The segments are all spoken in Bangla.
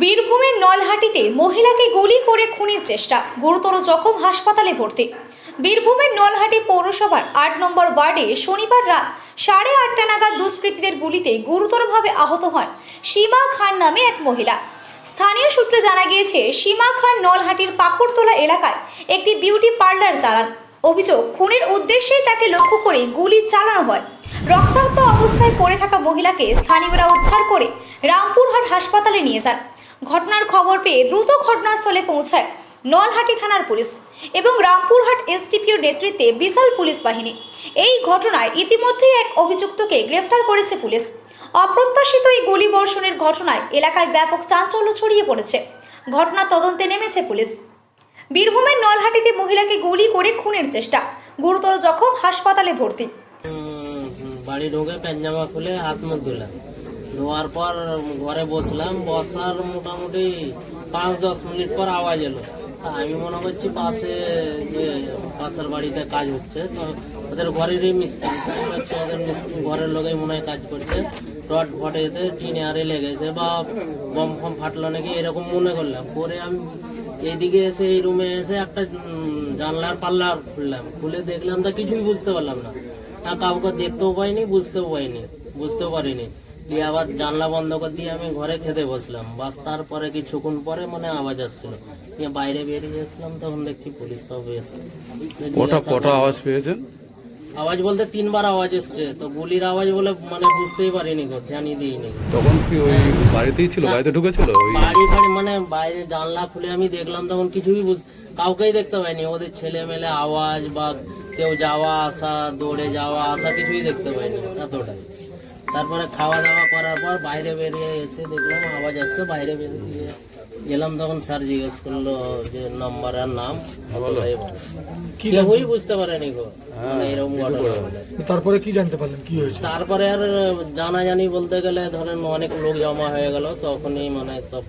বীরভূমের নলহাটিতে মহিলাকে গুলি করে খুনের চেষ্টা। গুরুতর জখম হাসপাতালে ভর্তি। বীরভূমের নলহাটি পৌরসভার আট নম্বর ওয়ার্ডে শনিবার রাত সাড়ে আটটা নাগাদ দুষ্কৃতীদের গুলিতে গুরুতরভাবে আহত হন সীমা খান নামে এক মহিলা। স্থানীয় সূত্রে জানা গিয়েছে, সীমা খান নলহাটির পাকুড়তলা এলাকায় একটি বিউটি পার্লার চালান। অভিযোগ, খুনের উদ্দেশ্যেই তাকে লক্ষ্য করে গুলি চালানো হয়। রক্তাক্ত অবস্থায় পড়ে থাকা মহিলাকে স্থানীয়রা উদ্ধার করে রামপুরহাট হাসপাতালে নিয়ে যান। ঘটনার খবর পেয়ে দ্রুত ঘটনাস্থলে পৌঁছায় নলহাটি থানার পুলিশ এবং রামপুরহাট এসটিপিওর নেতৃত্বে বিশাল পুলিশ বাহিনী। এই ঘটনায় ইতিমধ্যেই এক অভিযুক্তকে গ্রেফতার করেছে পুলিশ। অপ্রত্যাশিত এই গুলি বর্ষণের ঘটনায় এলাকায় ব্যাপক চাঞ্চল্য ছড়িয়ে পড়েছে। ঘটনা তদন্তে নেমেছে পুলিশ। বীরভূমের নলহাটিতে মহিলাকে গুলি করে খুনের চেষ্টা, গুরুতর জখম হাসপাতালে ভর্তি। বাড়ি ঢুকে প্যান্জামা খুলে হাত মুখ ধুলাম। ধোয়ার পর ঘরে বসলাম, বসার মোটামুটি পাঁচ দশ মিনিট পর আওয়াজ এলো। আমি মনে করছি পাশে যে পাশের বাড়িতে কাজ হচ্ছে, তো ওদের ঘরেরই মিস্ত্রি। তো আমি ভাবছি ওদের ঘরের লোকেই মনে হয় কাজ করছে। রড ফটে যেতে টিনে আরে লেগেছে বা বম ফম ফাটলো নাকি এরকম মনে করলাম। পরে আমি এইদিকে এসে, এই রুমে এসে একটা জানলার পাল্লা খুললাম। খুলে দেখলাম তা কিছুই বুঝতে পারলাম না। কাউকে দেখতেও পাইনি, বুঝতেও পাইনি, বুঝতেও পারিনি। দিয়ে আবার জানলা বন্ধ করে দিয়ে আমি ঘরে খেতে বসলাম। বাস তারপরে কিছুক্ষণ পরে মানে আওয়াজ আসছিল। দিয়ে বাইরে বেরিয়ে এসলাম তখন দেখছি পুলিশ সব এসছে। কটা কটা আওয়াজ পেয়েছেন? আওয়াজ বলতে তিনবার আওয়াজ এসছে। তো গুলির আওয়াজ বলে মানে বুঝতেই পারিনি গো ধ্যানই দিইনি। তখন কি ওই বাড়িতেই ছিল? বাড়িতে ঢুকেছিল? ওই বাড়ি ফাড়ি মানে বাইরে জানলা খুলে আমি দেখলাম তখন কিছুই বুঝ কাউকেই দেখতে পাইনি। ওদের ছেলে মেলে আওয়াজ বা কেউ যাওয়া আসা দৌড়ে যাওয়া আসা কিছুই দেখতে পাইনি এতটাই। তারপরে খাওয়া দাওয়া করার পর বাইরে বেরিয়ে এসে দেখলাম আওয়াজ আসছে বাইরে বেরিয়ে গেলাম। তখন স্যার জিজ্ঞেস করল যে নম্বর আর নাম? বলে। কেউই বুঝতে পারেনি গো। মানে এরকম তারপরে কি জানতে পারলেন? কি হয়েছে? তারপরে আর জানাজানি বলতে গেলে ধরেন অনেক লোক জমা হয়ে গেল তখনই মানে সব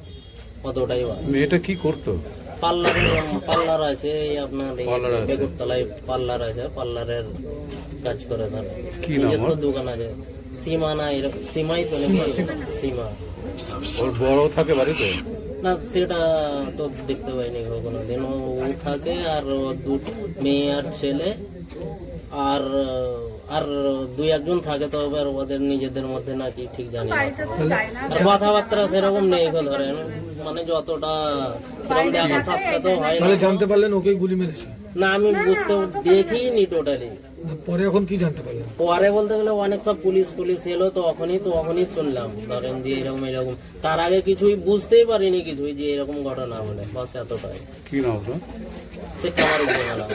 কতটাই মেয়েটা কি করতো? পার্লার পার্লার আছে এই আপনার। বেগুরতলায় পার্লার আছে। পার্লারের কাজ করে তার। কি নাম নিজস্ব দোকান আছে। সীমা না এরকম সীমাই তো সীমা। ওর বড় থাকে বাড়িতে? না সেটা তো দেখতে পাইনি কোনো দিন ও থাকে আর দু মেয়ে আর ছেলে। আর আর দুই একজন থাকে তো এবার ওদের নিজেদের মধ্যে নাকি ঠিক জানি আর কথাবার্তা সেরকম নেই ধরেন মানে যতটা সেরকম দেখা সাক্ষাৎ হয় তাহলে জানতে পারলেন ওকে গুলি মেরেছে? না আমি বুঝতে দেখিনি টোটালি পরে এখন কি জানতে পারলেন? পরে বলতে গেলে অনেক সব পুলিশ পুলিশ এলো তখনই তখনই শুনলাম। ধরেন যে এরকম এরকম। তার আগে কিছুই বুঝতেই পারিনি কিছুই যে এরকম ঘটনা বলে। বাস এতটাই। কি নাম সে কামার উপজেলা